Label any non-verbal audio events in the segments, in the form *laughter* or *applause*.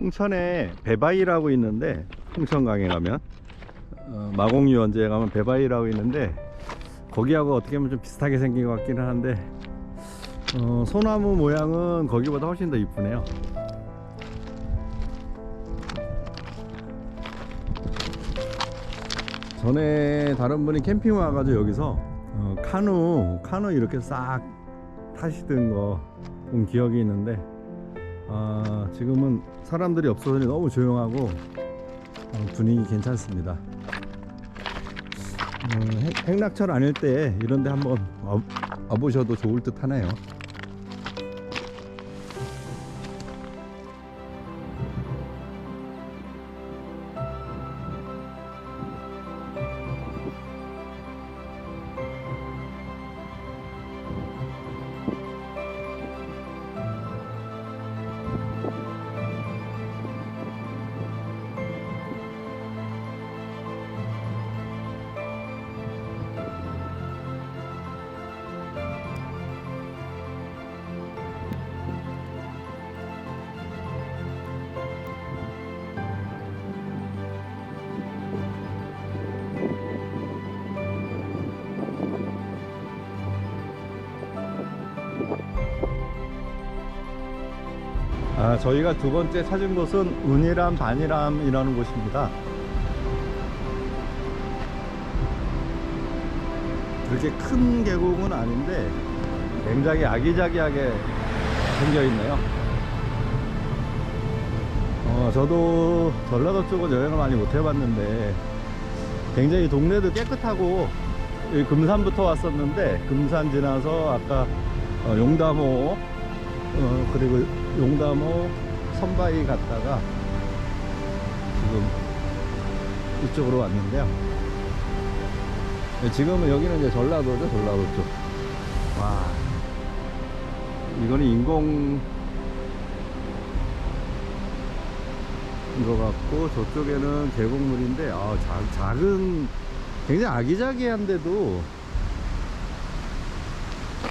홍천에 배바위라고 있는데 홍천강에 가면 어, 마곡유원지에 가면 배바위라고 있는데 거기하고 어떻게 보면 좀 비슷하게 생긴 것 같기는 한데 어, 소나무 모양은 거기보다 훨씬 더 이쁘네요. 전에 다른 분이 캠핑 와가지고 여기서 어, 카누 카누 이렇게 싹 타시던 거 본 기억이 있는데 아, 지금은 사람들이 없어서 너무 조용하고 어, 분위기 괜찮습니다. 음, 행- 행락철 아닐 때 이런데 한번 와, 와보셔도 좋을 듯 하네요. 아, 저희가 두 번째 찾은 곳은 은이람 반이람이라는 곳입니다. 그렇게 큰 계곡은 아닌데 굉장히 아기자기하게 생겨 있네요. 어, 저도 전라도 쪽은 여행을 많이 못 해봤는데 굉장히 동네도 깨끗하고 금산부터 왔었는데 금산 지나서 아까 어, 용담호 어, 그리고 용담호 선바위 갔다가 지금 이쪽으로 왔는데요. 네, 지금은 여기는 이제 전라도죠, 전라도 쪽. 와, 이거는 인공 인것 같고 저쪽에는 계곡물인데 아, 자, 작은 굉장히 아기자기한데도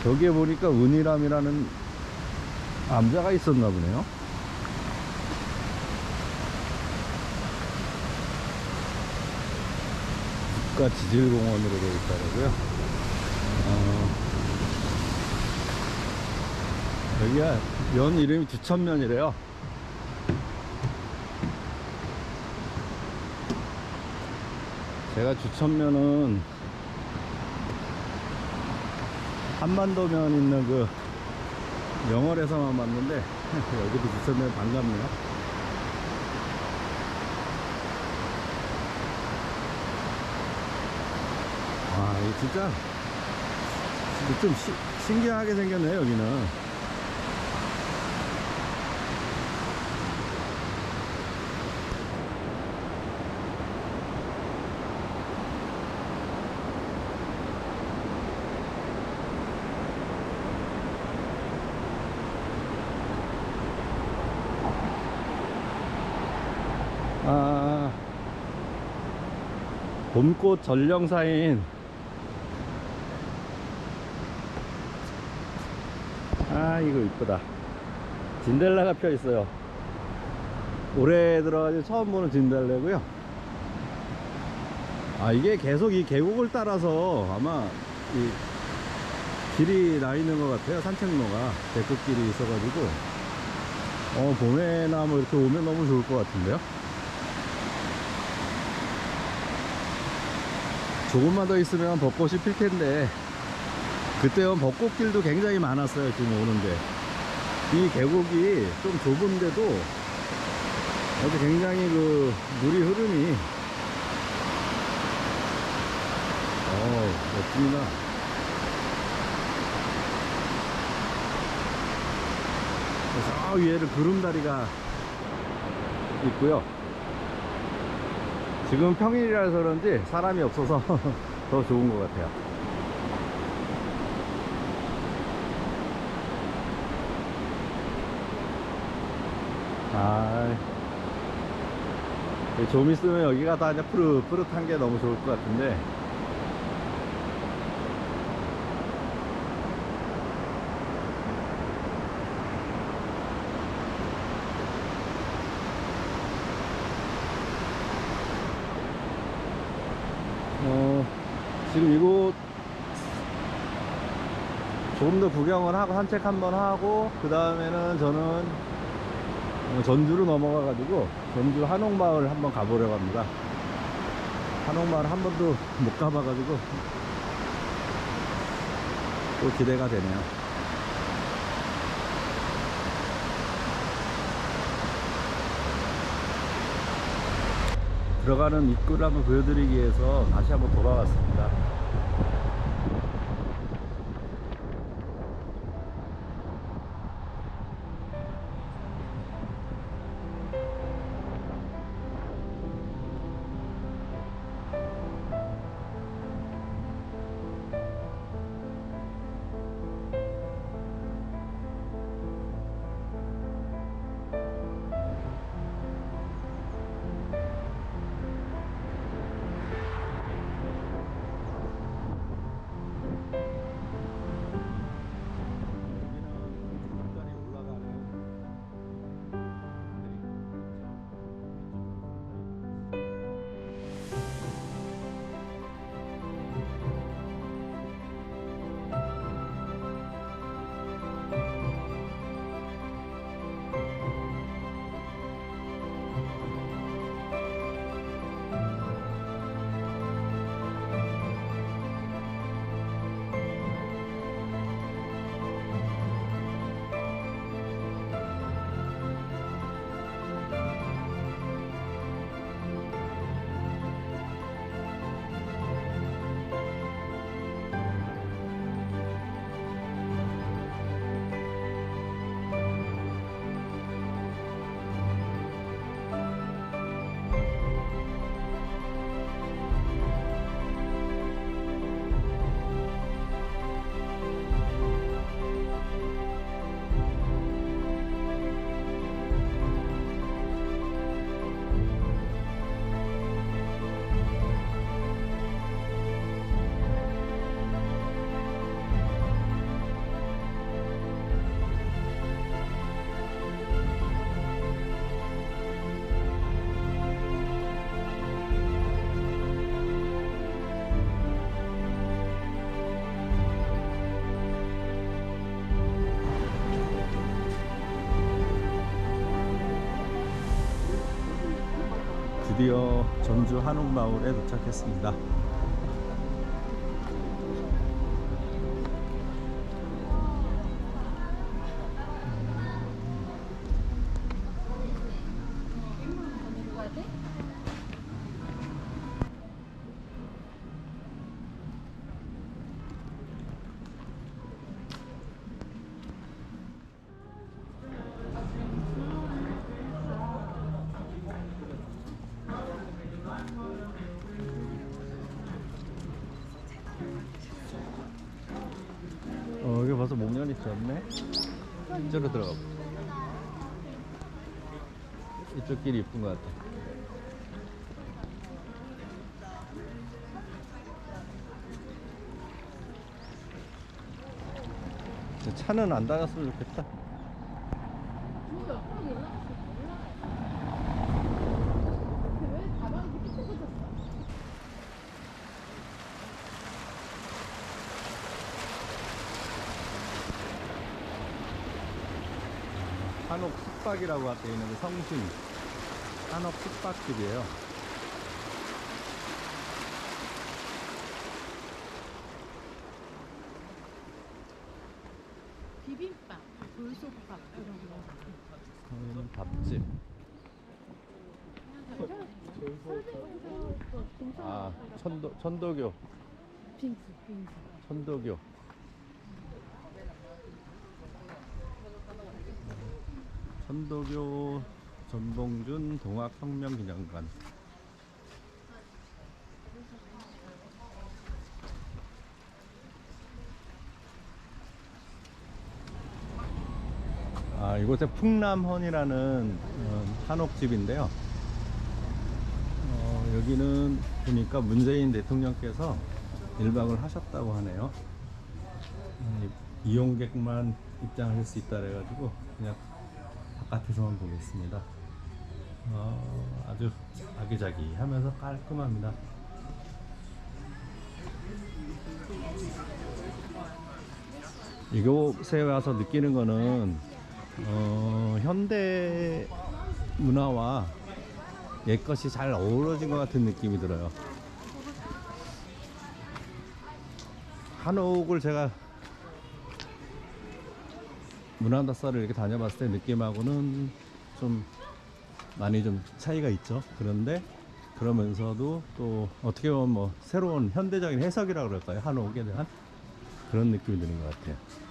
저기에 보니까 은이람이라는 암자가 있었나 보네요. 국가 지질공원으로 되어 있더라고요. 어, 여기가 면 이름이 주천면이래요. 제가 주천면은 한반도면 있는 그 영월에서만 봤는데 *laughs* 여기도 주천면 반갑네요. 와, 이거 진짜 좀 시, 신기하게 생겼네 여기는. 아, 봄꽃 전령사인. 아 이거 이쁘다. 진달래가 펴 있어요. 올해 들어가지고 처음 보는 진달래고요. 아 이게 계속 이 계곡을 따라서 아마 이 길이 나 있는 것 같아요. 산책로가. 데크길이 있어가지고. 어 봄에나 뭐 이렇게 오면 너무 좋을 것 같은데요 조금만 더 있으면 벚꽃이 필 텐데. 그때는 벚꽃길도 굉장히 많았어요 지금 오는데. 이 계곡이 좀 좁은데도 아주 굉장히 그 물이 흐름이 어 멋집니다 저 위에는 구름다리가 있고요 지금 평일이라서 그런지 사람이 없어서 *laughs* 더 좋은 것 같아요 아, 좀 있으면 여기가 다 이제 푸릇푸릇한 게 너무 좋을 것 같은데. 지금 이곳 조금 더 구경을 하고 산책 한번 하고 그 다음에는 저는 어, 전주로 넘어가 가지고 전주 한옥마을 한번 가보려고 합니다. 한옥마을 한 번도 못 가봐 가지고 또 기대가 되네요. 들어가는 입구를 한번 보여드리기 위해서 다시 한번 돌아왔습니다. 드디어 전주 한옥마을에 도착했습니다. 진짜 차는 안 다녔으면 좋겠다. 한옥 숙박이라고 되어 있는데 성심 한옥 숙박집이에요. 비빔밥, 여기는 밥집. 아 천도 천도교 빙수, 빙수. 천도교. 천도교 전봉준 동학혁명기념관. 이곳에 풍남헌이라는 어, 한옥집인데요. 어, 여기는 보니까 문재인 대통령께서 일박을 하셨다고 하네요. 음, 이용객만 입장할 수 있다 그래가지고 그냥 바깥에서만 보겠습니다. 어, 아주 아기자기 하면서 깔끔합니다. 이곳에 와서 느끼는 거는 어, 현대 문화와 옛 것이 잘 어우러진 것 같은 느낌이 들어요. 한옥을 제가 문화다사를 이렇게 다녀봤을 때 느낌하고는 좀 많이 좀 차이가 있죠. 그런데 그러면서도 또 어떻게 보면 뭐 새로운 현대적인 해석이라 그럴까요? 한옥에 대한 그런 느낌이 드는 것 같아요.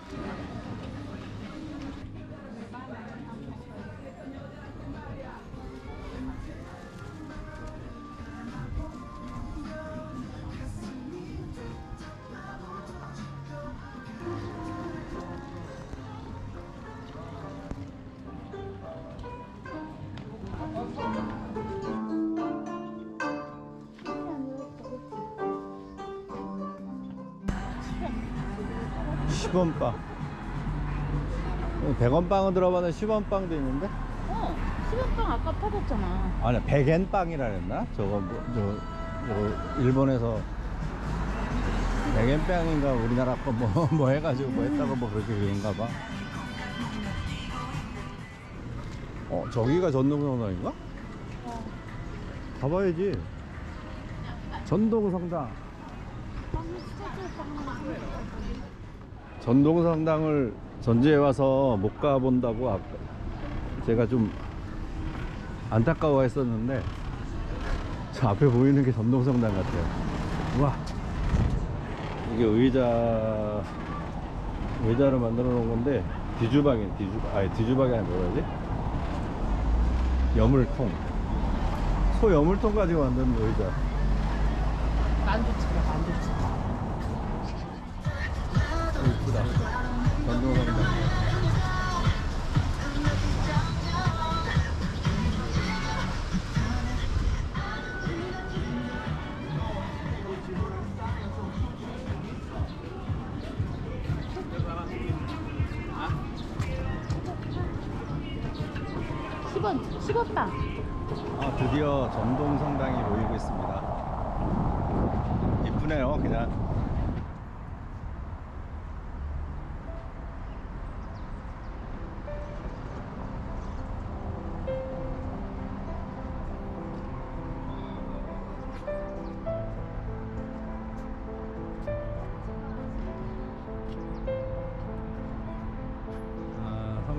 십원 빵. 100원 빵은 들어봤는데 10원 빵도 있는데? 어, 시간빵 아까 퍼졌잖아. 아니, 100엔 빵이라 그랬나? 저거, 뭐, 저, 저거, 일본에서 100엔 빵인가 우리나라 거 뭐, *laughs* 뭐 해가지고 뭐 했다고 뭐 그렇게 그런가 봐. 어, 저기가 전동성당인가? 어. 가봐야지. 전동성당. 빵. 전동성당을 전주에 와서 못 가본다고 아까 제가 좀 안타까워 했었는데 저 앞에 보이는 게 전동성당 같아요. 와 이게 의자 의자로 만들어 놓은 건데 뒤주방이 뒤주방 아니 뒤주방이 아니라 뭐라 그러지? 여물통 소 여물통 가지고 만든 의자. 만두집이야, 만두집. 이쁘다. 전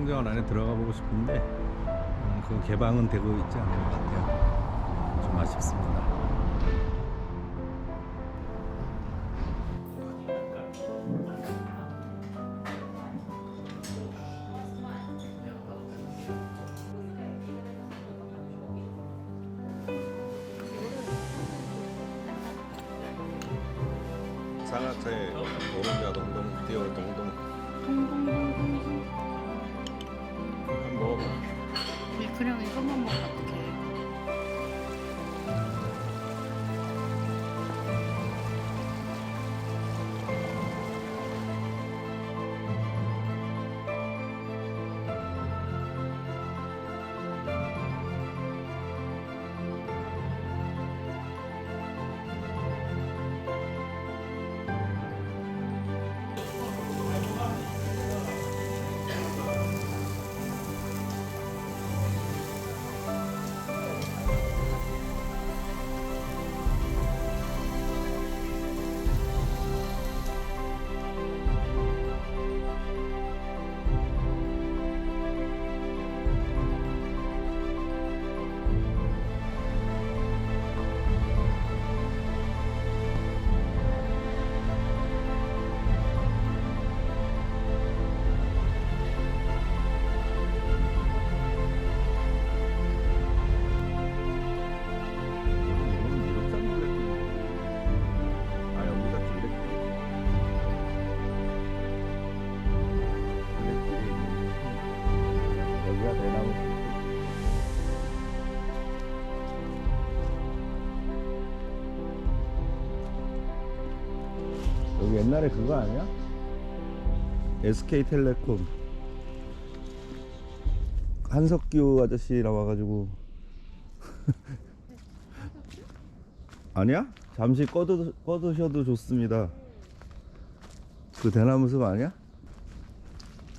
아, 성전 안에 들어가 보고 싶은데 음, 그 개방은 되고 있지 않은 것 같아요. 좀 아쉽습니다. 옛날에 그거 아니야? SK텔레콤 한석규 아저씨 나와가지고 *laughs* 아니야? 잠시 꺼두, 꺼두셔도 좋습니다. 그 대나무 숲 아니야?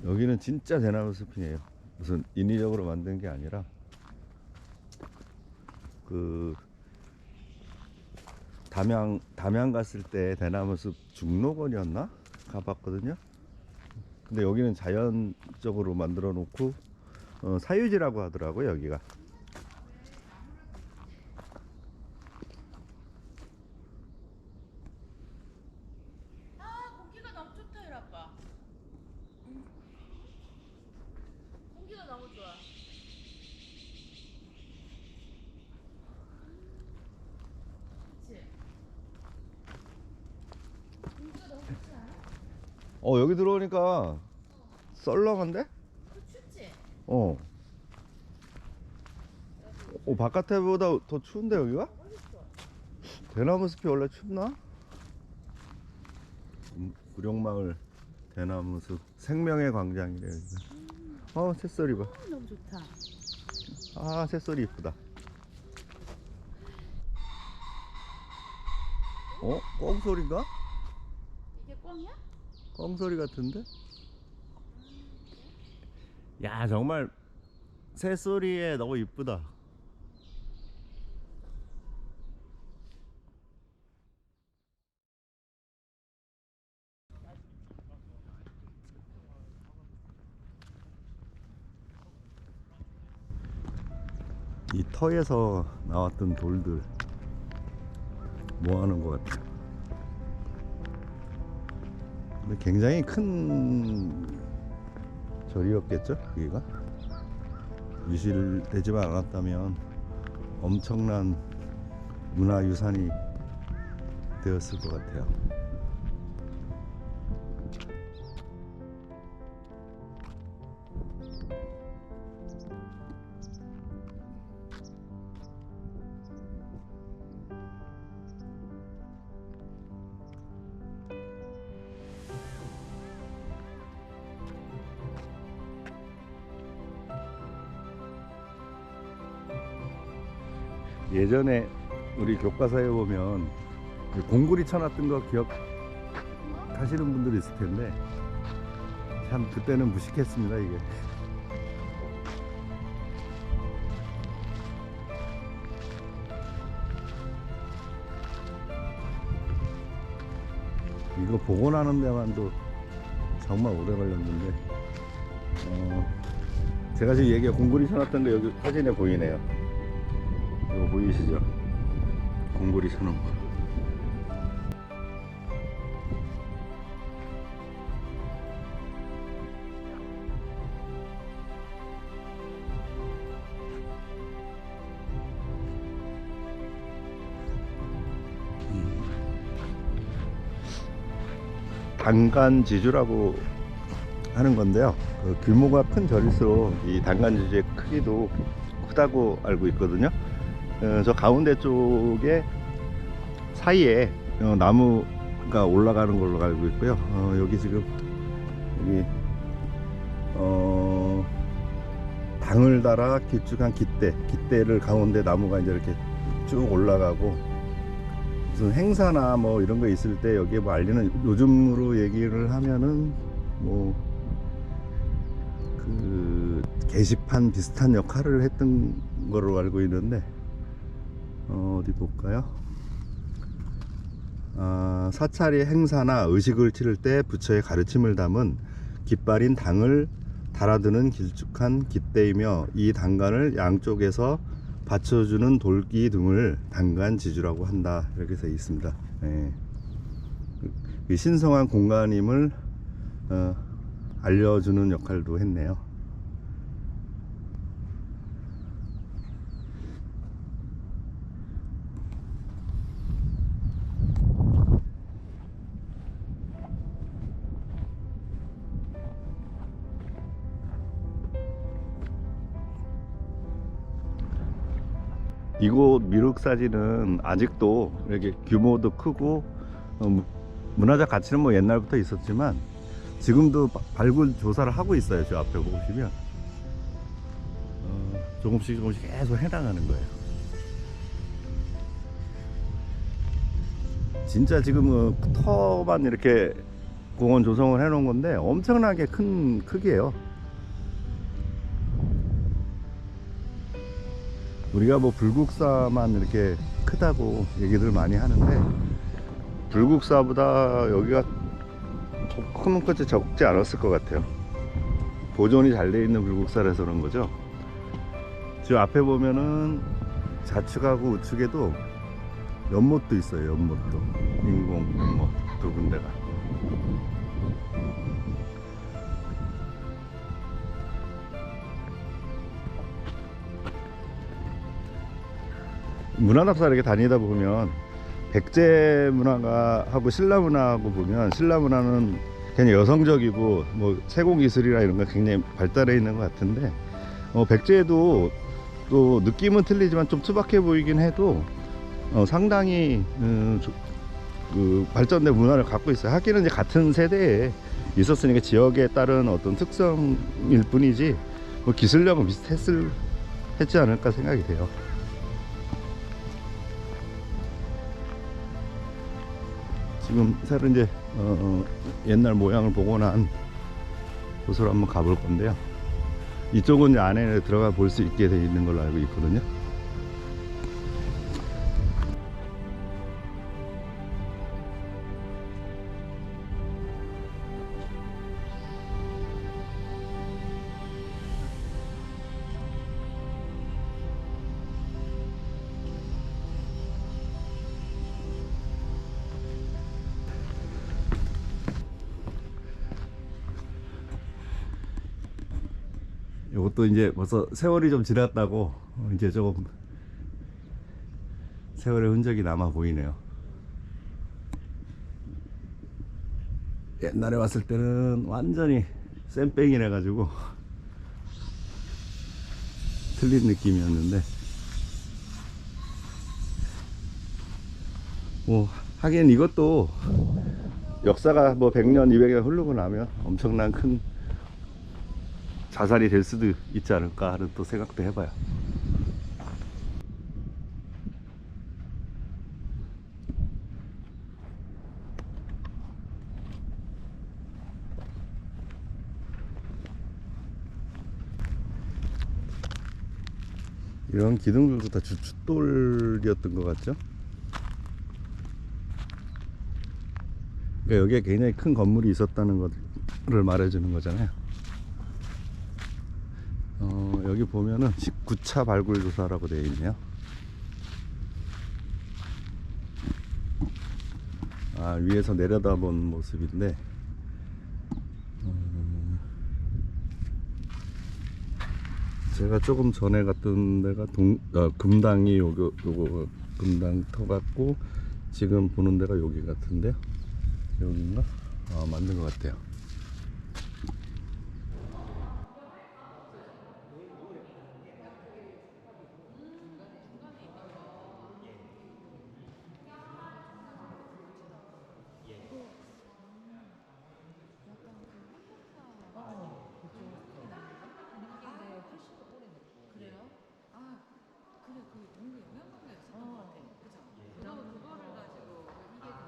여기는 진짜 대나무 숲이에요. 무슨 인위적으로 만든 게 아니라 그 담양 담양 갔을 때 대나무 숲 중록원이었나 가봤거든요. 근데 여기는 자연적으로 만들어 놓고 어, 사유지라고 하더라고요 여기가. 아 공기가 너무 좋다 일 아빠. 공기가 너무 좋아. 그치? 공기가 너무 좋지 않아? 들어오니까 썰렁한데? 그 춥지? 어. 어 바깥에보다 더 추운데 여기가? 대나무 숲이 원래 춥나? 음, 구룡마을 대나무 숲 생명의 광장이래 여기가. 어 새소리 봐. 아, 너무 좋다. 아 새소리 이쁘다. 어? 꽝 소리인가? 이게 꽝이야? 꽝 소리 같은데? 야 정말 새소리에 너무 이쁘다. 이 터에서 나왔던 돌들 모아놓은 것 같아 굉장히 큰 절이었겠죠, 여기가? 유실되지만 않았다면 엄청난 문화유산이 되었을 것 같아요. 예전에 우리 교과서에 보면 그 공구리 쳐놨던 거 기억하시는 분들이 있을 텐데 참 그때는 무식했습니다 이게. 이거 복원하는 데만도 정말 오래 걸렸는데. 어, 제가 지금 얘기한 공구리 쳐놨던 거 여기 사진에 보이네요 보이시죠? 공구리 쳐놓은 거. 음. 단간지주라고 하는 건데요. 그 규모가 큰 절일수록 이 단간지주의 크기도 크다고 알고 있거든요. 어, 저 가운데 쪽에 사이에 어, 나무가 올라가는 걸로 알고 있고요. 어, 여기 지금 여기 어, 당을 달아 길쭉한 깃대, 깃대를 가운데 나무가 이제 이렇게 쭉 올라가고 무슨 행사나 뭐 이런 거 있을 때 여기에 뭐 알리는 요즘으로 얘기를 하면은 뭐 그 게시판 비슷한 역할을 했던 거로 알고 있는데 어, 어디 볼까요? 아, 사찰이 행사나 의식을 치를 때 부처의 가르침을 담은 깃발인 당을 달아드는 길쭉한 깃대이며 이 당간을 양쪽에서 받쳐주는 돌기 등을 당간지주라고 한다 이렇게 써 있습니다. 예. 그 신성한 공간임을 어, 알려주는 역할도 했네요. 이곳 미륵 사진은 아직도 이렇게 규모도 크고 어, 무- 문화적 가치는 뭐 옛날부터 있었지만 지금도 바- 발굴 조사를 하고 있어요. 저 앞에 보시면 어, 조금씩 조금씩 계속 해나가는 거예요. 진짜 지금 어, 터만 이렇게 공원 조성을 해 놓은 건데 엄청나게 큰 크기예요. 우리가 뭐 불국사만 이렇게 크다고 얘기들 많이 하는데 불국사보다 여기가 조금은 끝이 적지 않았을 것 같아요. 보존이 잘 돼 있는 불국사라서 그런 거죠. 지금 앞에 보면은 좌측하고 우측에도 연못도 있어요. 연못도 인공 연못 두 군데가. 문화답사 이렇게 다니다 보면 백제 문화가 하고 신라 문화하고 보면 신라 문화는 그냥 여성적이고 뭐 세공 기술이나 이런 거 굉장히 발달해 있는 것 같은데 어, 백제도 또 느낌은 틀리지만 좀 투박해 보이긴 해도 어, 상당히 음, 조- 그 발전된 문화를 갖고 있어요. 하기는 이제 같은 세대에 있었으니까 지역에 따른 어떤 특성일 뿐이지 뭐 기술력은 비슷했을 했지 않을까 생각이 돼요. 지금 새로 이제 어, 어, 옛날 모양을 복원한 곳으로 한번 가볼 건데요. 이쪽은 이제 안에 들어가 볼 수 있게 돼 있는 걸로 알고 있거든요. 이것도 이제 벌써 세월이 좀 지났다고 어, 이제 조금 세월의 흔적이 남아 보이네요. 옛날에 왔을 때는 완전히 쌤뺑이래 가지고 틀린 느낌이었는데 뭐 하긴 이것도 역사가 뭐 100년, 200년 흐르고 나면 엄청난 큰 자산이 될 수도 있지 않을까 하는 또 생각도 해봐요. 이런 기둥들도 다 주춧돌이었던 것 같죠? 그러니까 여기에 굉장히 큰 건물이 있었다는 것을 말해주는 거잖아요. 어, 여기 보면은 19차 발굴 조사라고 되어 있네요. 아, 위에서 내려다본 모습인데, 음, 제가 조금 전에 갔던 데가 동, 아, 금당이 요거, 요거, 금당 터 같고, 지금 보는 데가 여기 같은데요. 여기인가? 아, 맞는 것 같아요. 아 그래 그 뭔가 영양분이 있었던 것 같아. 그죠? 그럼 그거를 가지고 이게 다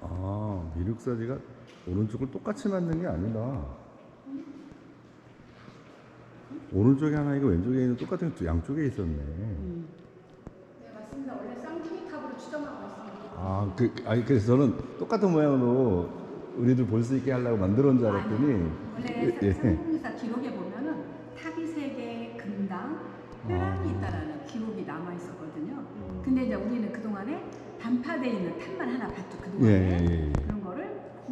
오래돼요. 아, 미륵사지가 오른쪽을 똑같이 만든 게 아니다. 오른쪽에 하나 있고 왼쪽에 있는 똑같은 게 양쪽에 있었네. 네, 맞습니다. 원래 쌍둥이 탑으로 추정하고 있습니다. 아, 그, 아니, 그래서 저는 똑같은 모양으로 우리들 볼 수 있게 하려고 만들어 놓은 줄 알았더니. 원래 예. 쌍둥이사 기록에 보면은 탑이 세 개, 금당, 벼락이 있다라는 기록이 남아 있었거든요. 근데 이제 우리는 그 동안에 단파돼 있는 탑만 하나 봤죠. 그 동안에 예, 예, 예.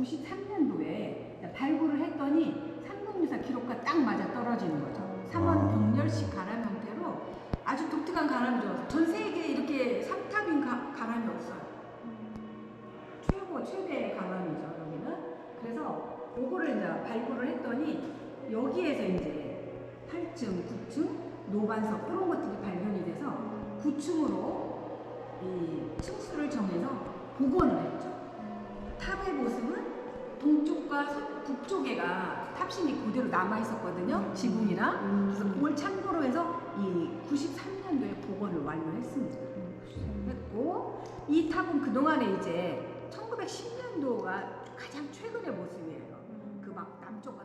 그런 거를 93년도에 발굴을 했더니 삼국유사 기록과 딱 맞아 떨어지는 거죠. 3원 아. 병렬식 가람 형태로 아주 독특한 가람이죠. 전 세계에 이렇게 삼탑인 가, 가람이 없어요. 최고 최대 가람이죠 여기는. 그래서 그거를 이제 발굴을 했더니 여기에서 이제 8층, 9층, 노반석 그런 것들이 발견이 돼서 9층으로 이 층수를 정해서 복원을 했죠. 탑의 모습은 동쪽과 서- 북쪽에가 탑심이 그대로 남아 있었거든요. 지붕이랑. 그래서 그걸 참고로 해서 이 93년도에 복원을 완료했습니다. 했고 이 탑은 그동안에 이제 1910년도가 가장 최근의 모습이에요. 그 막 남쪽과